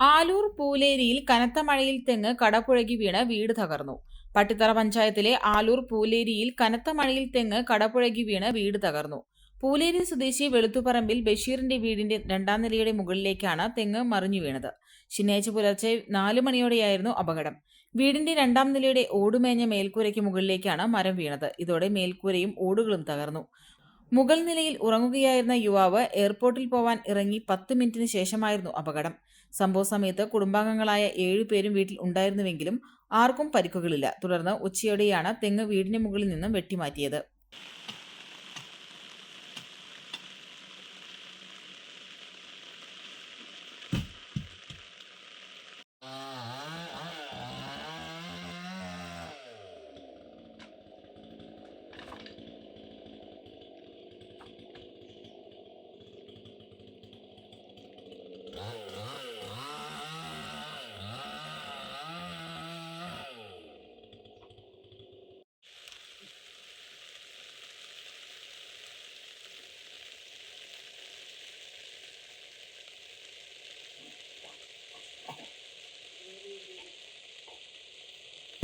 ആലൂർ പൂലേരിയിൽ കനത്ത മഴയിൽ തെങ്ങ് കടപുഴകി വീണ് വീട് തകർന്നു. പട്ടിത്തറ പഞ്ചായത്തിലെ ആലൂർ പൂലേരിയിൽ കനത്ത മഴയിൽ തെങ്ങ് കടപുഴകി വീണ് വീട് തകർന്നു. പൂലേരി സ്വദേശി വെളുത്തുപറമ്പിൽ ബഷീറിന്റെ വീടിന്റെ രണ്ടാം നിലയുടെ മുകളിലേക്കാണ് തെങ്ങ് മറിഞ്ഞു വീണത്. ശനിയാഴ്ച പുലർച്ചെ നാലു മണിയോടെയായിരുന്നു അപകടം. വീടിന്റെ രണ്ടാം നിലയുടെ ഓടുമേഞ്ഞ മേൽക്കൂരയ്ക്ക് മുകളിലേക്കാണ് മരം വീണത്. ഇതോടെ മേൽക്കൂരയും ഓടുകളും തകർന്നു. മുകൾ നിലയിൽ ഉറങ്ങുകയായിരുന്ന യുവാവ് എയർപോർട്ടിൽ പോവാൻ ഇറങ്ങി പത്ത് മിനിറ്റിന് ശേഷമായിരുന്നു അപകടം. സംഭവ സമയത്ത് കുടുംബാംഗങ്ങളായ ഏഴുപേരും വീട്ടിൽ ഉണ്ടായിരുന്നുവെങ്കിലും ആർക്കും പരിക്കുകളില്ല. തുടർന്ന് ഉച്ചയോടെയാണ് തെങ്ങ് വീടിന് മുകളിൽ നിന്നും വെട്ടിമാറ്റിയത്. Uh -huh.